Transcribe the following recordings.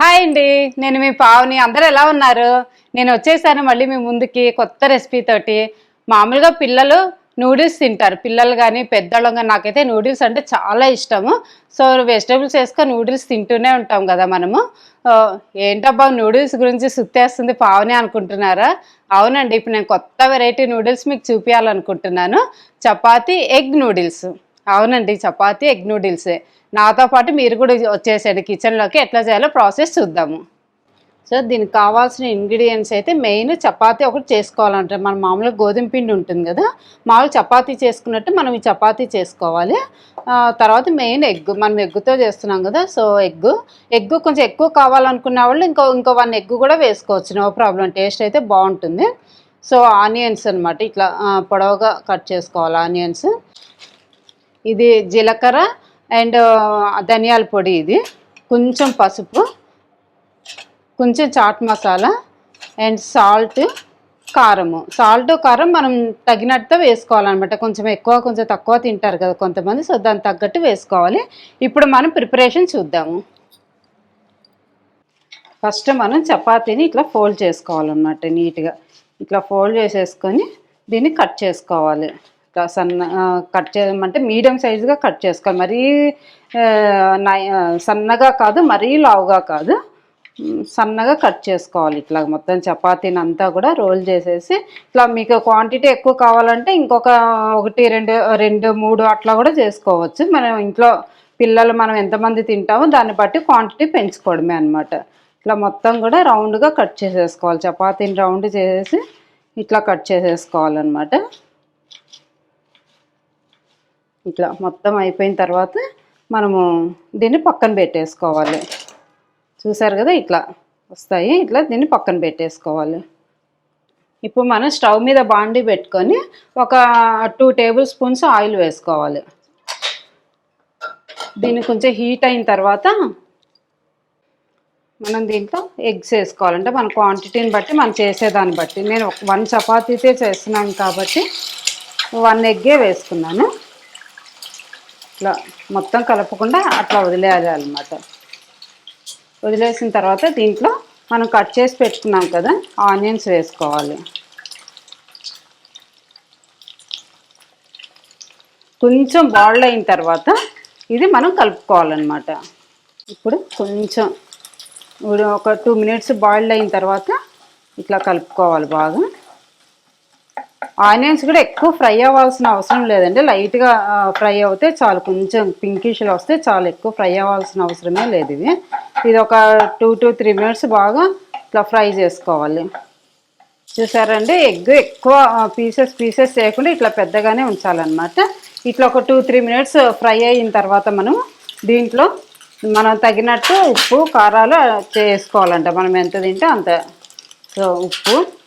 Hi అండి. నేను మీ పావుని. అందరు ఎలా ఉన్నారు? నేను వచ్చేసాను మళ్ళీ మీ ముందుకి కొత్త రెసిపీ తోటి. మామూలుగా పిల్లలు నూడిల్స్ తింటారు. పిల్లలు కానీ పెద్దవాళ్ళం కానీ నాకైతే నూడిల్స్ అంటే చాలా ఇష్టము. సో వెజిటేబుల్స్ వేసుకొని నూడిల్స్ తింటూనే ఉంటాం కదా మనము. ఏంటబ్బా నూడిల్స్ గురించి సుత్తేస్తుంది పావుని అనుకుంటున్నారా? అవునండి. ఇప్పుడు నేను కొత్త వెరైటీ నూడిల్స్ మీకు చూపించాలనుకుంటున్నాను చపాతీ ఎగ్ నూడిల్స్ అవునండి చపాతీ ఎగ్ నూడిల్సే. నాతో పాటు మీరు కూడా వచ్చేసేయండి కిచెన్లోకి. ఎట్లా చేయాలో ప్రాసెస్ చూద్దాము. సో దీనికి కావాల్సిన ఇంగ్రీడియంట్స్ అయితే మెయిన్ చపాతీ ఒకటి చేసుకోవాలంటే. మన మామూలుగా గోధుమ పిండి ఉంటుంది కదా మామూలు చపాతీ చేసుకున్నట్టు మనం ఈ చపాతీ చేసుకోవాలి. తర్వాత మెయిన్ ఎగ్. మనం ఎగ్గుతో చేస్తున్నాం కదా సో ఎగ్. ఎగ్ కొంచెం ఎక్కువ కావాలనుకున్న వాళ్ళు ఇంకో ఇంకో వన్ ఎగ్ కూడా వేసుకోవచ్చు. No problem. టేస్ట్ అయితే బాగుంటుంది. సో ఆనియన్స్ అనమాట ఇట్లా పొడవుగా కట్ చేసుకోవాలి ఆనియన్స్. ఇది జీలకర్ర అండ్ ధనియాల పొడి ఇది. కొంచెం పసుపు కొంచెం చాట్ మసాలా అండ్ సాల్ట్ కారము. సాల్ట్ కారం మనం తగినట్టు వేసుకోవాలన్నమాట. కొంచెం ఎక్కువ కొంచెం తక్కువ తింటారు కదా కొంతమంది సో దానికి తగ్గట్టు వేసుకోవాలి. ఇప్పుడు మనం ప్రిపరేషన్ చూద్దాము. ఫస్ట్ మనం చపాతీని ఇట్లా ఫోల్డ్ చేసుకోవాలన్నమాట నీట్గా. ఇట్లా ఫోల్డ్ చేసేసుకొని దీన్ని కట్ చేసుకోవాలి. సన్న కట్ చేయమంటే మీడియం సైజుగా కట్ చేసుకోవాలి మరీ నై- సన్నగా కాదు మరీ లావుగా కాదు. సన్నగా కట్ చేసుకోవాలి ఇట్లా మొత్తం చపాతీని అంతా కూడా రోల్ చేసేసి ఇట్లా మీకు క్వాంటిటీ ఎక్కువ కావాలంటే ఇంకొక ఒకటి రెండు రెండు మూడు అట్లా కూడా చేసుకోవచ్చు. మనం ఇంట్లో పిల్లలు మనం ఎంతమంది తింటామో దాన్ని బట్టి క్వాంటిటీ పెంచుకోవడమే అనమాట ఇట్లా మొత్తం కూడా రౌండ్గా కట్ చేసేసుకోవాలి. చపాతీని రౌండ్ చేసేసి ఇట్లా కట్ చేసేసుకోవాలన్నమాట. ఇట్లా మొత్తం అయిపోయిన తర్వాత మనము దీన్ని పక్కన పెట్టేసుకోవాలి. చూసారు కదా ఇట్లా వస్తాయి. ఇట్లా దీన్ని పక్కన పెట్టేసుకోవాలి. ఇప్పుడు మనం స్టవ్ మీద బాండి పెట్టుకొని ఒక టూ టేబుల్ స్పూన్స్ ఆయిల్ వేసుకోవాలి. దీన్ని కొంచెం హీట్ అయిన తర్వాత మనం దీంట్లో ఎగ్స్ వేసుకోవాలంటే మన క్వాంటిటీని బట్టి మనం చేసేదాన్ని బట్టి. నేను వన్ చపాతీతే చేస్తున్నాను కాబట్టి వన్ ఎగ్గే వేసుకున్నాను. ఇట్లా మొత్తం కలపకుండా అట్లా వదిలేయాలి అనమాట వదిలేసిన తర్వాత దీంట్లో మనం కట్ చేసి పెట్టుకున్నాం కదా ఆనియన్స్ వేసుకోవాలి. కొంచెం బాయిల్డ్ అయిన తర్వాత ఇది మనం కలుపుకోవాలన్నమాట. ఇప్పుడు కొంచెం ఒక టూ మినిట్స్ బాయిల్ అయిన తర్వాత ఇట్లా కలుపుకోవాలి బాగా. ఆనియన్స్ కూడా ఎక్కువ ఫ్రై అవ్వాల్సిన అవసరం లేదండి. లైట్గా ఫ్రై అవుతే చాలు. కొంచెం పింకిష్లో వస్తే చాలా. ఎక్కువ ఫ్రై అవ్వాల్సిన అవసరమే లేదు ఇవి. ఇది ఒక టూ టు త్రీ మినిట్స్ బాగా ఇట్లా ఫ్రై చేసుకోవాలి. చూసారండి? ఎగ్ ఎక్కువ పీసెస్ పీసెస్ చేయకుండా ఇట్లా పెద్దగానే ఉంచాలన్నమాట. ఇట్లా ఒక టూ త్రీ మినిట్స్ ఫ్రై అయిన తర్వాత మనం దీంట్లో మనం తగినట్టు ఉప్పు కారాలు చేసుకోవాలంట. మనం ఎంత తింటే అంత. సో ఉప్పు.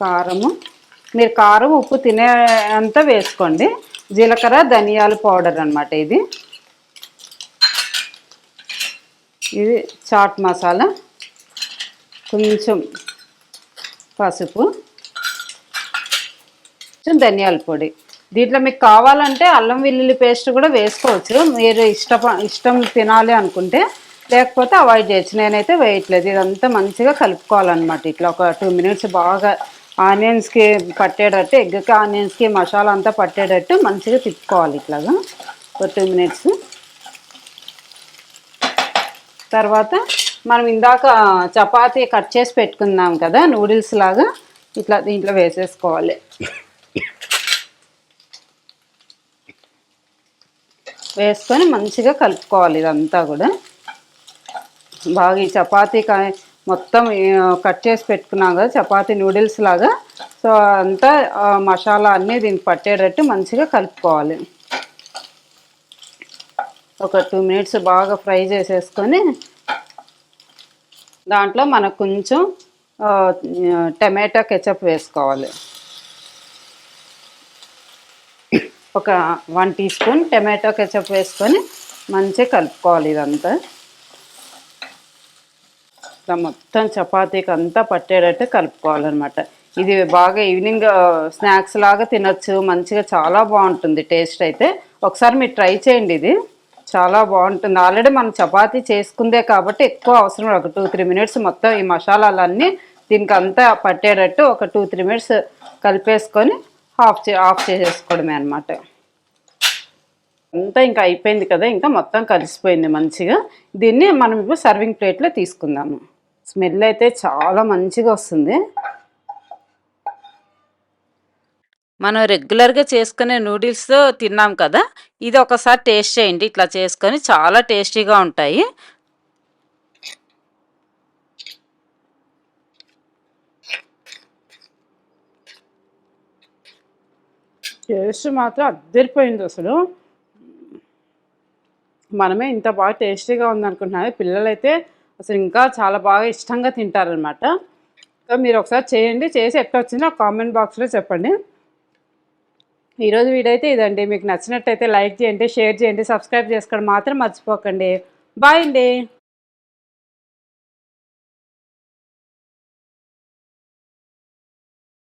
కారము. మీరు కారం ఉప్పు తినే అంత వేసుకోండి. జీలకర్ర ధనియాల పౌడర్ అన్నమాట ఇది. ఇది చాట్ మసాలా. కొంచెం పసుపు. కొంచెం ధనియాల పొడి. దీంట్లో మీకు కావాలంటే అల్లం వెల్లుల్లి పేస్ట్ కూడా వేసుకోవచ్చు. మీరు ఇష్ట ఇష్టం తినాలి అనుకుంటే లేకపోతే అవాయిడ్ చేయొచ్చు. నేనైతే వేయట్లేదు. ఇదంతా మంచిగా కలుపుకోవాలన్నమాట. ఇట్లా ఒక టూ మినిట్స్ బాగా ఆనియన్స్కి పట్టేటట్టు ఎగ్కి ఆనియన్స్కి మసాలా అంతా పట్టేటట్టు మంచిగా తిప్పుకోవాలి ఇట్లాగా ఒక టూ మినిట్స్. తర్వాత మనం ఇందాక చపాతీ కట్ చేసి పెట్టుకున్నాం కదా నూడిల్స్ లాగా ఇట్లా దీంట్లో వేసేసుకోవాలి. వేసుకొని మంచిగా కలుపుకోవాలి ఇదంతా కూడా. బాగా ఈ చపాతీ కా- మొత్తం కట్ చేసి పెట్టుకున్నాం కదా చపాతీ నూడిల్స్ లాగా. సో అంతా మసాలా అన్నీ దీనికి పట్టేటట్టు మంచిగా కలుపుకోవాలి. ఒక టూ మినిట్స్ బాగా ఫ్రై చేసేసుకొని దాంట్లో మనకు కొంచెం టమాటా కెచప్ వేసుకోవాలి. ఒక one teaspoon tomato ketchup వేసుకొని మంచిగా కలుపుకోవాలి ఇదంతా. ఇట్లా మొత్తం చపాతీకి అంతా పట్టేటట్టు కలుపుకోవాలన్నమాట. ఇది బాగా ఈవినింగ్ స్నాక్స్ లాగా తినొచ్చు. మంచిగా చాలా బాగుంటుంది టేస్ట్ అయితే. ఒకసారి మీరు ట్రై చేయండి ఇది. చాలా బాగుంటుంది. ఆల్రెడీ మనం చపాతీ చేసుకుందే కాబట్టి ఎక్కువ అవసరం ఒక టూ త్రీ మినిట్స్ మొత్తం ఈ మసాలాలన్నీ దీనికి అంతా పట్టేటట్టు ఒక టూ త్రీ మినిట్స్ కలిపేసుకొని ఆఫ్ చే ఆఫ్ చేసేసుకోవడమే అనమాట అంతా ఇంకా అయిపోయింది కదా. ఇంకా మొత్తం కలిసిపోయింది మంచిగా. దీన్ని మనం ఇప్పుడు సర్వింగ్ ప్లేట్లో తీసుకుందాము. స్మెల్ అయితే చాలా మంచిగా వస్తుంది. మనం రెగ్యులర్గా చేసుకునే నూడిల్స్ తిన్నాం కదా ఇది ఒకసారి టేస్ట్ చేయండి. ఇట్లా చేసుకొని చాలా టేస్టీగా ఉంటాయి. టేస్ట్ మాత్రం అద్దరిపోయింది అసలు. మనమే ఇంత బాగా టేస్టీగా ఉందనుకుంటున్నాను పిల్లలైతే అసలు ఇంకా చాలా బాగా ఇష్టంగా తింటారనమాట సో మీరు ఒకసారి చేయండి చేసి ఎట్లా వచ్చిందో కామెంట్ బాక్స్లో చెప్పండి. ఈరోజు వీడియో అయితే ఇదండి. మీకు నచ్చినట్టయితే లైక్ చేయండి షేర్ చేయండి సబ్స్క్రైబ్ చేసుకోవడం మాత్రం మర్చిపోకండి. బాయ్ అండి.